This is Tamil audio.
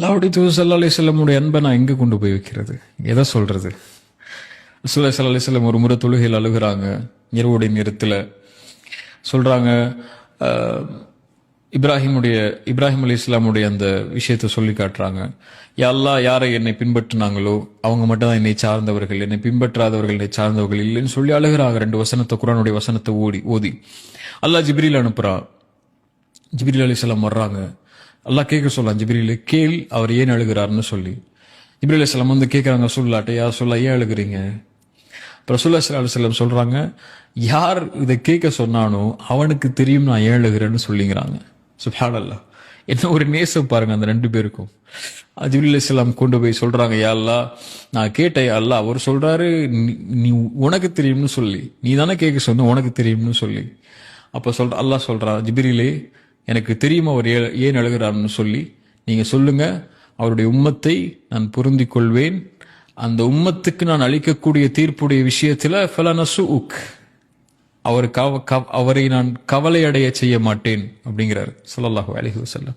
அல்லாவுடைய தூது சல்லா அலி செல்லமுடைய அன்பை நான் எங்கே கொண்டு போய் வைக்கிறது? எதை சொல்றது? சுல்லா சல்லா அலி செல்லம் ஒரு முறை தொழுகையில் அழுகுறாங்க இரவுடைய நேரத்தில். சொல்றாங்க இப்ராஹிமுடைய இப்ராஹிம் அலி இஸ்லாமுடைய அந்த விஷயத்தை சொல்லி காட்டுறாங்க. யா யாரை என்னை பின்பற்றினாங்களோ அவங்க மட்டும் தான் என்னை சார்ந்தவர்கள் என்னை பின்பற்றாதவர்கள் என்னை சார்ந்தவர்கள் இல்லைன்னு சொல்லி அழுகிறாங்க. ரெண்டு வசனத்தை குரானுடைய வசனத்தை ஓடி ஓதி. அல்லாஹ் ஜிப்ரீல் அனுப்புறான் ஜிப்ரீல் அலிஸ்லாம் வர்றாங்க. அல்லாஹ் கேட்க சொல்லலாம் ஜிப்ரீல் கேள் அவர் ஏன் அழுகிறாருன்னு சொல்லி. ஜிப்ரில் அலிஸ்லாம் வந்து கேட்குறாங்க சொல்லாட்ட யார் சொல்ல ஏன் அழுகுறீங்க அப்புறம் சுல்லா அலுவலம் சொல்கிறாங்க யார் இதை கேட்க சொன்னானோ அவனுக்கு தெரியும் நான் ஏன் அழுகிறேன்னு சொல்லிங்கிறாங்க. சுப்ஹானல்லாஹ். என்ன ஒரு நேசம் பாருங்க அந்த ரெண்டு பேருக்கும். ஜிப்ரீல் இஸ்லாம் கொண்டு போய் சொல்றாங்க யாழ்லா அல்லாஹ் நான் கேட்டேன் யா அல்லாஹ் அவர் சொல்றாரு நீ- உனக்கு தெரியும்னு சொல்லி. நீ தானே கேட்க சொன்ன உனக்கு தெரியும்னு சொல்லி. அப்ப சொல்ற அல்லாஹ் சொல்றான் ஜிப்ரீலே எனக்கு தெரியும் அவர் ஏ- ஏன் அழுகிறார்னு சொல்லி? நீங்க சொல்லுங்க. அவருடைய உம்மத்தை நான் பொருந்திக் கொள்வேன் அந்த உம்மத்துக்கு நான் அளிக்கக்கூடிய தீர்ப்புடைய விஷயத்துல ஃபலனசுக் அவர் கவ- அவரை நான் கவலை அடைய செய்ய மாட்டேன் அப்படிங்கிறார். சொல்லல்லாஹு அலைஹி வசல்லம்